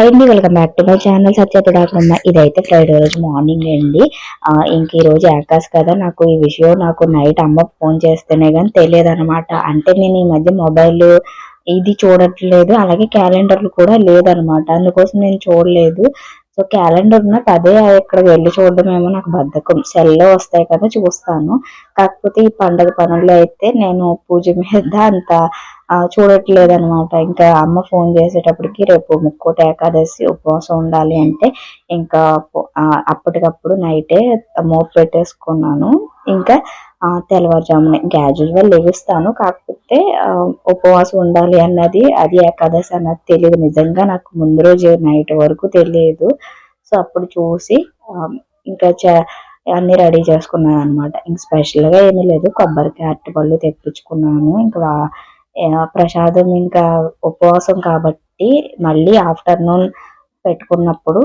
Hi అండి welcome back to my channel సత్యపడాకున్న ఇదైతే Friday రోజు మార్నింగ్ అండి. ఇంక ఈరోజు ఆకాశ్ కదా నాకు ఈ విషయం నాకు నైట్ అమ్మ ఫోన్ చేస్తేనే కానీ తెలియదనమాట అంటే నేను ఈ మధ్య మొబైల్ ఇది చూడట్లేదు అలాగే క్యాలెండర్లు కూడా లేదనమాట అందుకోసం నేను చూడలేదు. సో క్యాలెండర్ నాకు అదే ఇక్కడ వెళ్ళి చూడడమేమో నాకు బద్ధకం. సెల్లో వస్తాయి కదా చూస్తాను. కాకపోతే ఈ పండగ పనుల్లో అయితే నేను పూజ మీద అంత చూడట్లేదు అనమాట ఇంకా అమ్మ ఫోన్ చేసేటప్పటికి రేపు ముక్కోటి ఏకాదశి ఉపవాసం ఉండాలి అంటే ఇంకా అప్పటికప్పుడు నైటే మోపు పెట్టేసుకున్నాను. ఇంకా తెల్లవారుజామున గ్యాజువల్ లెగుస్తాను కాకపోతే ఉపవాసం ఉండాలి అన్నది అది ఏకాదశి అన్నది తెలియదు. నిజంగా నాకు ముందు రోజు నైట్ వరకు తెలియదు. సో అప్పుడు చూసి ఇంకా చ అన్ని రెడీ చేసుకున్నాను అనమాట ఇంక స్పెషల్గా ఏమీ లేదు. కొబ్బరికాయ అరటిపళ్ళు తెప్పించుకున్నాను. ఇంకా ప్రసాదం ఇంకా ఉపవాసం కాబట్టి మళ్ళీ ఆఫ్టర్నూన్ పెట్టుకున్నప్పుడు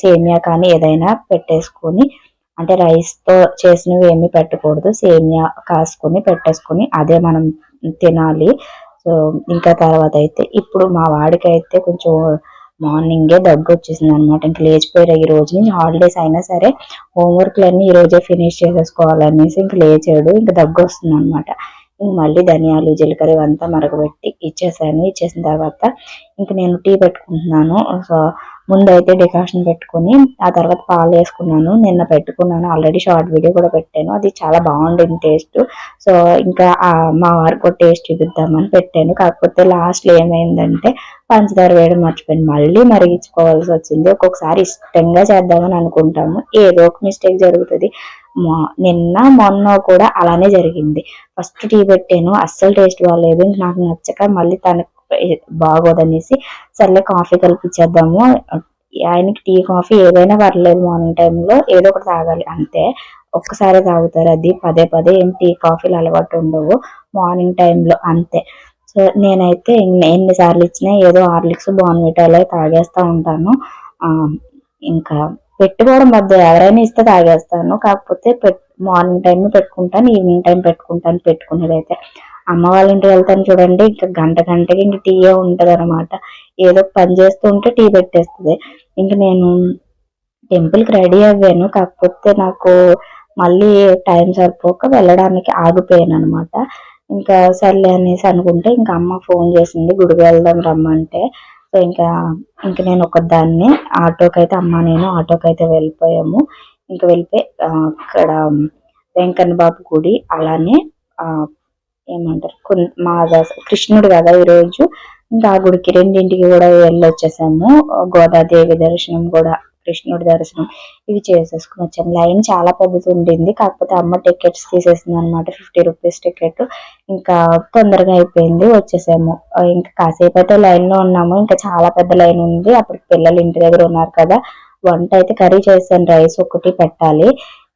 సేమియా కానీ ఏదైనా పెట్టేసుకొని అంటే రైస్తో చేసినవి ఏమీ పెట్టకూడదు సేమియా కాసుకొని పెట్టేసుకొని అదే మనం తినాలి. సో ఇంకా తర్వాత అయితే ఇప్పుడు మా వాడికైతే కొంచెం మార్నింగే దగ్గు వచ్చేసింది అనమాట ఇంకా లేచిపోయారు ఈ రోజు నుంచి హాలిడేస్ అయినా సరే హోంవర్క్లన్నీ ఈ రోజే ఫినిష్ చేసేసుకోవాలనేసి ఇంక లేచాడు. ఇంకా దగ్గు వస్తుంది అనమాట మళ్ళీ ధనియాలు జీలకర్ర ఇవంతా మరగబెట్టి ఇచ్చేసాను. ఇచ్చేసిన తర్వాత ఇంక నేను టీ పెట్టుకుంటున్నాను. సో ముందైతే డికాషన్ పెట్టుకొని ఆ తర్వాత పాలు వేసుకున్నాను నిన్న పెట్టుకున్నాను ఆల్రెడీ షార్ట్ వీడియో కూడా పెట్టాను. అది చాలా బాగుండింది టేస్ట్. సో ఇంకా మా వారికి కూడా టేస్ట్ చూపిద్దామని పెట్టాను. కాకపోతే లాస్ట్లో ఏమైందంటే పంచదార వేయడం మర్చిపోయింది మళ్ళీ మరిగించుకోవాల్సి వచ్చింది. ఒక్కొక్కసారి ఇష్టంగా చేద్దామని అనుకుంటాము. ఏదో ఒక మిస్టేక్ జరుగుతుంది. మా- నిన్న మొన్న కూడా అలానే జరిగింది. ఫస్ట్ టీ పెట్టాను. అస్సలు టేస్ట్ బాగాలేదు నాకు నచ్చక మళ్ళీ తనకు బాగోదనేసి సర్లే కాఫీ కలిపిచ్చేద్దాము. ఆయనకి టీ కాఫీ ఏదైనా పర్లేదు మార్నింగ్ టైంలో ఏదో ఒకటి తాగాలి. అంతే. ఒక్కసారి తాగుతారు అది. పదే పదే ఏం టీ కాఫీలు అలవాటు ఉండవు. మార్నింగ్ టైంలో అంతే. సో నేనైతే ఎన్నిసార్లు ఇచ్చినా ఏదో హార్లిక్స్ బాన్విటాలో తాగేస్తూ ఉంటాను. ఇంకా పెట్టుకోవడం మధ్య ఎవరైనా ఇస్తే తాగేస్తాను. కాకపోతే పెట్ మార్నింగ్ టైం పెట్టుకుంటాను ఈవినింగ్ టైం పెట్టుకుంటాను పెట్టుకునేది అయితే అమ్మ వాళ్ళ ఇంటికి వెళ్తాను చూడండి. ఇంకా గంట గంటకి ఇంక టీయే ఉంటుంది అనమాట ఏదో పని చేస్తూ ఉంటే టీ పెట్టేస్తుంది. ఇంక నేను టెంపుల్కి రెడీ అవ్వాను. కాకపోతే నాకు మళ్ళీ టైం సరిపోక వెళ్ళడానికి ఆగిపోయాను అనమాట ఇంకా సర్లే అనేసి అనుకుంటే ఇంకా అమ్మ ఫోన్ చేసింది. గుడికి వెళ్దాం రమ్మంటే. సో ఇంకా ఇంకా నేను ఒకదాన్ని ఆటోకి అయితే అమ్మ నేను ఆటోకి అయితే వెళ్ళిపోయాము. ఇంకా వెళ్ళిపోయి అక్కడ వెంకన్న బాబు గుడి అలానే ఏమంటారు? కొన్- మా కృష్ణుడు కదా ఈరోజు ఇంకా ఆ గుడికి రెండింటికి కూడా వెళ్ళొచ్చేసాము. గోదాదేవి దర్శనం కూడా కృష్ణుడి దర్శనం ఇవి చేసేసుకుని వచ్చాము లైన్ చాలా పెద్దది ఉండింది. కాకపోతే అమ్మ టికెట్స్ తీసేసింది అనమాట ఫిఫ్టీ రూపీస్ టికెట్. ఇంకా తొందరగా అయిపోయింది. వచ్చేసాము. ఇంకా కాసేపు అయితే లైన్లో ఉన్నాము. ఇంకా చాలా పెద్ద లైన్ ఉంది. అప్పటికి పిల్లలు ఇంటి దగ్గర ఉన్నారు కదా. వంట అయితే కర్రీ చేశాను. రైస్ ఒకటి పెట్టాలి.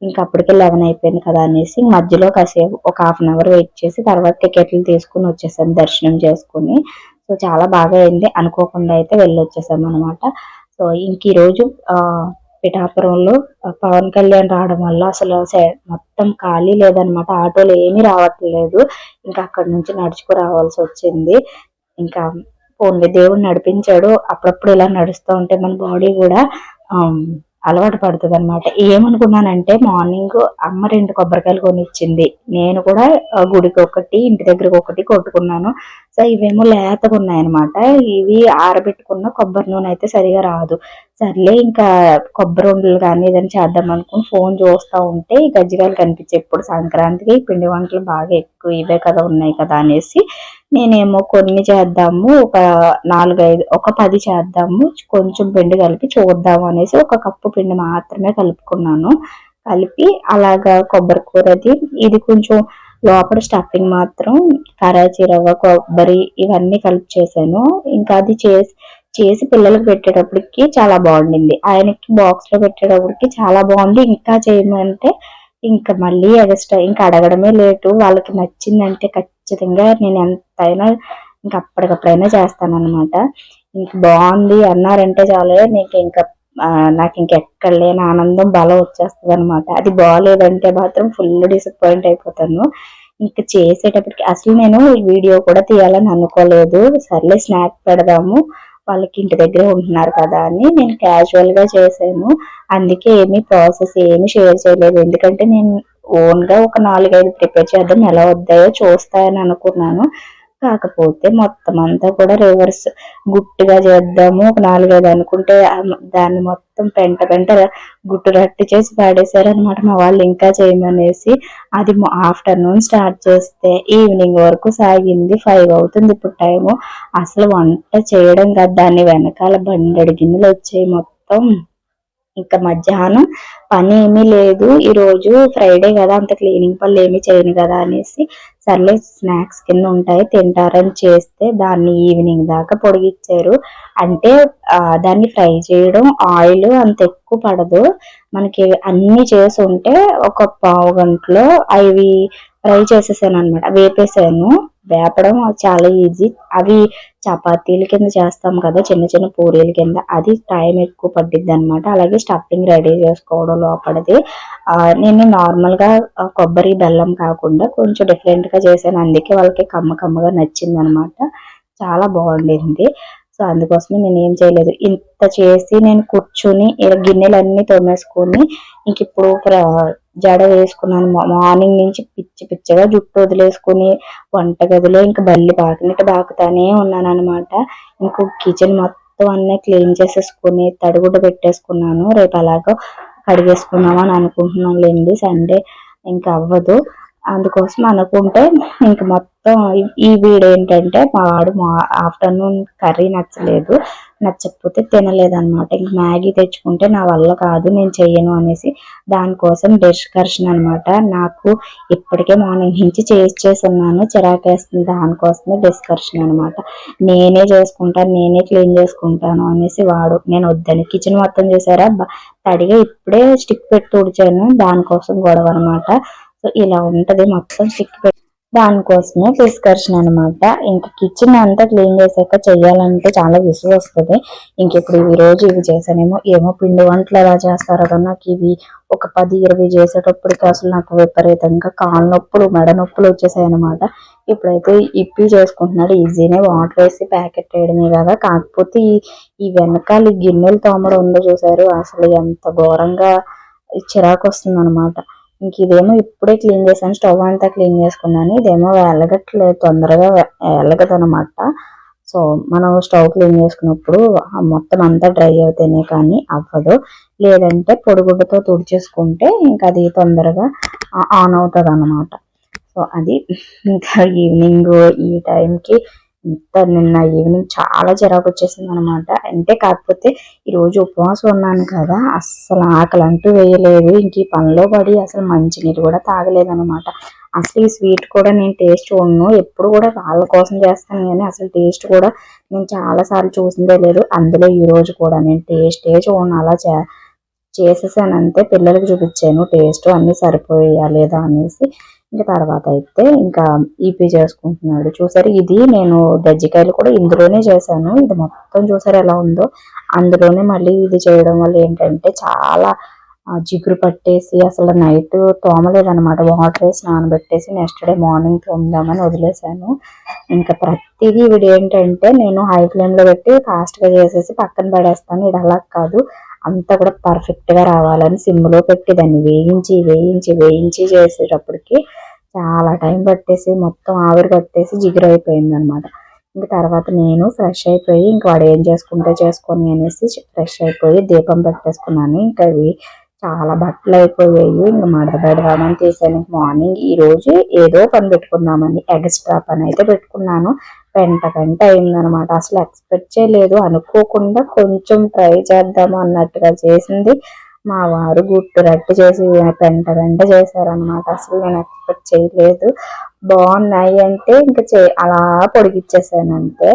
ఇంకా అప్పటికే లెవెన్ అయిపోయింది కదా అనేసి మధ్యలో కాసేపు ఒక హాఫ్ అన్ అవర్ వెయిట్ చేసి తర్వాత టికెట్లు తీసుకుని వచ్చేసాం దర్శనం చేసుకుని. సో చాలా బాగా అయింది. అనుకోకుండా అయితే వెళ్ళొచ్చేసాం అనమాట సో ఇంక ఈరోజు పిఠాపురంలో పవన్ కళ్యాణ్ రావడం వల్ల అసలు మొత్తం ఖాళీ లేదనమాట ఆటోలు ఏమీ రావట్లేదు. ఇంకా అక్కడ నుంచి నడుచుకు రావాల్సి వచ్చింది. ఇంకా పోన్లే దేవుడు నడిపించాడు. అప్పుడప్పుడు ఇలా నడుస్తూ ఉంటే మన బాడీ కూడా అలవాటు పడుతుంది అనమాట ఏమనుకున్నానంటే మార్నింగ్ అమ్మ రెండు కొబ్బరికాయలు కొనిచ్చింది. నేను కూడా గుడికి ఒకటి ఇంటి దగ్గరకు ఒకటి కొట్టుకున్నాను. సో ఇవేమో లేతగా ఉన్నాయన్నమాట. ఇవి ఆరబెట్టుకున్న కొబ్బరి నూనె అయితే సరిగా రాదు. సర్లే ఇంకా కొబ్బరి ఉండలు కానీ ఏదైనా చేద్దాం అనుకుని ఫోన్ చూస్తూ ఉంటే ఈ గజ్జికాయలు ఇప్పుడు సంక్రాంతికి. పిండి వంటలు బాగా ఎక్కువ ఇవే కదా ఉన్నాయి కదా అనేసి నేనేమో కొన్ని చేద్దాము ఒక నాలుగైదు ఒక పది చేద్దాము కొంచెం పిండి కలిపి చూద్దాము అనేసి ఒక కప్పు పిండి మాత్రమే కలుపుకున్నాను. కలిపి అలాగా కొబ్బరి కూరది ఇది కొంచెం లోపల స్టఫింగ్ మాత్రం కరాచీ రవ్వ కొబ్బరి ఇవన్నీ కలిపి చేశాను. ఇంకా అది చేసి చేసి పిల్లలకు పెట్టేటప్పటికి చాలా బాగుండింది. ఆయనకి బాక్స్లో పెట్టేటప్పటికి చాలా బాగుంది. ఇంకా చేయమంటే ఇంకా మళ్ళీ ఎగస్ట్రా ఇంకా అడగడమే లేటు. వాళ్ళకి నచ్చిందంటే ఖచ్చితంగా నేను ఎంతైనా ఇంకా అప్పటికప్పుడైనా చేస్తాను అనమాట ఇంక బాగుంది అన్నారంటే చాలు నీకు ఇంకా నాకు ఇంకెక్కడ లేని ఆనందం బలం వచ్చేస్తుంది అనమాట అది బాగాలేదంటే మాత్రం ఫుల్ డిసప్పాయింట్ అయిపోతాను. ఇంకా చేసేటప్పటికి అసలు నేను వీడియో కూడా తీయాలని అనుకోలేదు. సర్లే స్నాక్ పెడదాము. వాళ్ళకి ఇంటి దగ్గర ఉంటున్నారు కదా అని నేను క్యాజువల్గా చేశాను. అందుకే ఏమి ప్రాసెస్ ఏమీ షేర్ చేయలేదు. ఎందుకంటే నేను ఓన్గా ఒక నాలుగైదు ప్రిపేర్ చేద్దాం. ఎలా వద్దాయో చూస్తాయని అనుకున్నాను. కాకపోతే మొత్తం అంతా కూడా రివర్స్ గుట్టుగా చేద్దాము. ఒక నాలుగైదు అనుకుంటే దాన్ని మొత్తం పెంట పెంట గుట్టు రట్టి చేసి పాడేశారు అనమాట మా వాళ్ళు ఇంకా చేయమనేసి. అది ఆఫ్టర్నూన్ స్టార్ట్ చేస్తే ఈవినింగ్ వరకు సాగింది. ఫైవ్ అవుతుంది ఇప్పుడు టైము. అసలు వంట చేయడం కదా. దాన్ని వెనకాల బండెడు గిన్నెలు వచ్చాయి మొత్తం. ఇంకా మధ్యాహ్నం పని ఏమీ లేదు. ఈరోజు ఫ్రైడే కదా అంత క్లీనింగ్ పనులు ఏమీ చేయను కదా అనేసి సర్లే స్నాక్స్ కింద ఉంటాయి తింటారని చేస్తే దాన్ని ఈవినింగ్ దాకా పొడిగిచ్చారు. అంటే దాన్ని ఫ్రై చేయడం ఆయిల్ అంత ఎక్కువ పడదు. మనకి అన్ని చేసి ఉంటే ఒక పావు గంటలో అవి ఫ్రై చేసేసాను అనమాట వేపేసాను. వేపడం చాలా ఈజీ అవి చపాతీల కింద చేస్తాం కదా చిన్న చిన్న పూరీల కింద. అది టైం ఎక్కువ పట్టిద్ది అనమాట అలాగే స్టఫింగ్ రెడీ చేసుకోవడం లోపలది. నేను నార్మల్గా కొబ్బరి బెల్లం కాకుండా కొంచెం డిఫరెంట్గా చేశాను. అందుకే వాళ్ళకి కమ్మ కమ్మగా నచ్చింది అనమాట చాలా బాగుండింది. సో అందుకోసమే నేను ఏం చేయలేదు. ఇంత చేసి నేను కూర్చుని ఇలా గిన్నెలన్నీ తోమేసుకొని ఇంక ఇప్పుడు ప్ర- జడ వేసుకున్నాను. మార్నింగ్ నుంచి పిచ్చి పిచ్చిగా జుట్టు వదిలేసుకుని వంటగదిలో ఇంకా బల్లి బాకినట్టు బాకుతానే ఉన్నాను అనమాట ఇంకో కిచెన్ మొత్తం అన్నీ క్లీన్ చేసేసుకుని తడిగుడ్డ పెట్టేసుకున్నాను. రేపు అలాగో కడిగేసుకున్నాం అని అనుకుంటున్నాను లేండి సండే ఇంకా అవ్వదు. అందుకోసం అనుకుంటే ఇంక మొత్తం ఈ- ఈ వీడు ఏంటంటే మా వాడు మా ఆఫ్టర్నూన్ కర్రీ నచ్చలేదు. నచ్చకపోతే తినలేదన్నమాట. ఇంక మ్యాగీ తెచ్చుకుంటే నా వల్ల కాదు నేను చెయ్యను అనేసి దానికోసం డిస్కర్షన్ అనమాట నాకు ఇప్పటికే మార్నింగ్ నుంచి చేసి చేసి ఉన్నాను చిరాకేస్తుంది దానికోసమే డిస్కర్షన్ అనమాట నేనే చేసుకుంటాను నేనే క్లీన్ చేసుకుంటాను అనేసి వాడు నేను వద్దని. కిచెన్ మొత్తం చేశారా తడిగా ఇప్పుడే స్టిక్ పెట్టి తుడిచాను. దానికోసం గొడవ అనమాట సో ఇలా ఉంటుంది. మొత్తం స్టిక్ పెట్టి దానికోసమే డిస్కర్షన్ అన్నమాట. ఇంక కిచెన్ అంతా క్లీన్ చేశాక చేయాలంటే చాలా విసుగు వస్తుంది. ఇంక ఇప్పుడు ఇవి రోజు ఇవి చేశానేమో ఏమో పిండి వంటలు ఎలా చేస్తారో కదా నాకు ఇవి ఒక పది ఇరవై చేసేటప్పటికి అసలు నాకు విపరీతంగా కాళ్ళ నొప్పులు మెడ నొప్పులు వచ్చేసాయి అనమాట ఇప్పుడైతే ఇప్పి చేసుకుంటున్నాడు. ఈజీనే వాటర్ వేసి ప్యాకెట్ వేయడమే కదా. కాకపోతే ఈ ఈ వెనకాల గిన్నెలు తోమడం ఉందో చూసారు. అసలు ఎంత ఘోరంగా చిరాకు వస్తుంది అనమాట ఇంక ఇదేమో ఇప్పుడే క్లీన్ చేశాను స్టవ్ అంతా క్లీన్ చేసుకున్నాను. ఇదేమో వెళ్ళగట్లే తొందరగా వెళ్ళగదనమాట సో మనం స్టవ్ క్లీన్ చేసుకున్నప్పుడు మొత్తం అంతా డ్రై అవుతేనే కానీ అవ్వదు. లేదంటే పొడిగుడ్డతో తుడిచేసుకుంటే ఇంకా అది తొందరగా ఆన్ అవుతుంది అన్నమాట సో అది ఇంకా ఈవినింగ్ ఈ టైంకి ఇంత నిన్న ఈవినింగ్ చాలా చిరాకు వచ్చేసింది అనమాట అంటే కాకపోతే ఈరోజు ఉపవాసం ఉన్నాను కదా అస్సలు ఆకలి అంటూ వేయలేదు. ఇంక ఈ పనిలో పడి అసలు మంచినీరు కూడా తాగలేదు అనమాట అసలు ఈ స్వీట్ కూడా నేను టేస్ట్ చూడను. ఎప్పుడు కూడా వాళ్ళ కోసం చేస్తాను కానీ అసలు టేస్ట్ కూడా నేను చాలా సార్లు చూసిందే లేదు అందులో ఈరోజు కూడా నేను టేస్టే చూడను. అలా చే చేసేసాను అంతే. పిల్లలకు చూపించాను. టేస్ట్ అన్నీ సరిపోయా లేదా అనేసి ఇంకా తర్వాత అయితే ఇంకా ఈపీ చేసుకుంటున్నాడు. చూసారు ఇది నేను దజ్జికాయలు కూడా ఇందులోనే చేశాను. ఇది మొత్తం చూసారు ఎలా ఉందో? అందులోనే మళ్ళీ ఇది చేయడం వల్ల ఏంటంటే చాలా జిగురు పట్టేసి అసలు నైట్ తోమలేదనమాట వాటర్ వేసి నానబెట్టేసి నెక్స్ట్ డే మార్నింగ్ తోముదామని వదిలేశాను. ఇంకా ప్రతిదీ వీడు ఏంటంటే నేను హై ఫ్లేమ్లో పెట్టి ఫాస్ట్గా చేసేసి పక్కన పడేస్తాను. ఇది అలా కాదు. అంతా కూడా పర్ఫెక్ట్గా రావాలని సిమ్లో పెట్టి దాన్ని వేయించి వేయించి వేయించి చేసేటప్పటికి చాలా టైం పట్టేసి మొత్తం ఆవిరి పట్టేసి జిగురు అయిపోయింది అనమాట ఇంకా తర్వాత నేను ఫ్రెష్ అయిపోయి ఇంక వాడు ఏం చేసుకుంటే చేసుకొని అనేసి ఫ్రెష్ అయిపోయి దీపం పెట్టేసుకున్నాను. ఇంకా అవి చాలా బట్టలు అయిపోయాయి. ఇంకా మడత పెడదామని తీసాను. మార్నింగ్ ఈరోజు ఏదో పని పెట్టుకుందామని ఎగ్స్ట్రా పని అయితే పెట్టుకున్నాను. పెంట గంట అయిందనమాట అసలు ఎక్స్పెక్ట్ చేయలేదు అనుకోకుండా కొంచెం ట్రై చేద్దాము అన్నట్టుగా చేసింది. మా వారు గుట్టు రట్టు చేసి పెంట పెంట చేశారనమాట అసలు నేను ఎక్స్పెక్ట్ చేయలేదు. బాగున్నాయి అంటే ఇంకా చే అలా పొడిగిచ్చేసాను అంతే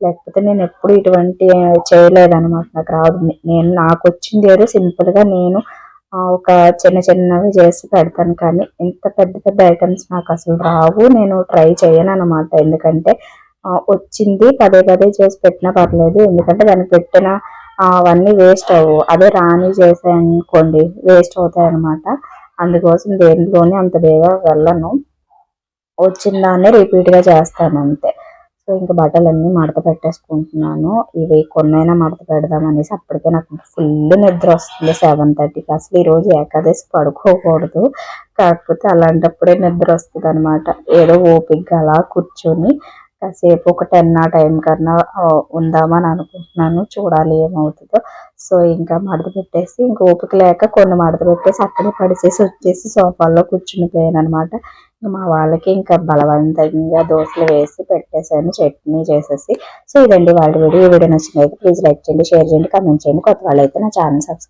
లేకపోతే నేను ఎప్పుడు ఇటువంటి చేయలేదు అనమాట నాకు రాదు. నేను నాకు వచ్చింది ఏదో సింపుల్గా నేను ఒక చిన్న చిన్నవి చేసి పెడతాను కానీ ఇంత పెద్ద పెద్ద ఐటమ్స్ నాకు అసలు రావు. నేను ట్రై చేయను అనమాట ఎందుకంటే వచ్చింది. పదే పదే చేసి పెట్టినా పర్లేదు. ఎందుకంటే దాన్ని పెట్టిన అవన్నీ వేస్ట్ అవ్వు. అదే రాని చేసాయనుకోండి వేస్ట్ అవుతాయి అనమాట అందుకోసం దేనిలోనే అంత బేగా వెళ్ళను. వచ్చిన దాన్ని రిపీట్గా చేస్తాను అంతే. సో ఇంకా బట్టలన్నీ మడత పెట్టేసుకుంటున్నాను. ఇవి కొన్నైనా మడత పెడదాం అనేసి అప్పటికే నాకు ఫుల్ నిద్ర వస్తుంది సెవెన్ థర్టీకి అసలు ఈ రోజు ఏకాదశి పడుకోకూడదు. కాకపోతే అలాంటప్పుడే నిద్ర వస్తుంది అనమాట ఏదో ఓపికగా అలా కూర్చొని కాసేపు ఒక టెన్ ఆ టైం కన్నా ఉందామని అనుకుంటున్నాను. చూడాలి ఏమవుతుందో. సో ఇంకా మడత పెట్టేసి ఇంకా ఓపిక లేక కొన్ని మడత పెట్టేసి అక్కడే పడిసేసి వచ్చేసి సోఫాల్లో కూర్చుని పోయాను అనమాట మా వాళ్ళకి ఇంకా బలవంతంగా దోశలు వేసి పెట్టేశాను చట్నీ చేసేసి. సో ఇదండి వాళ్ళ వీడియో. ఈ వీడియో నచ్చినట్లయితే ప్లీజ్ లైక్ చేయండి షేర్ చేయండి కమెంట్ చేయండి. కొత్త వాళ్ళు అయితే నా ఛానల్ సబ్స్క్రైబ్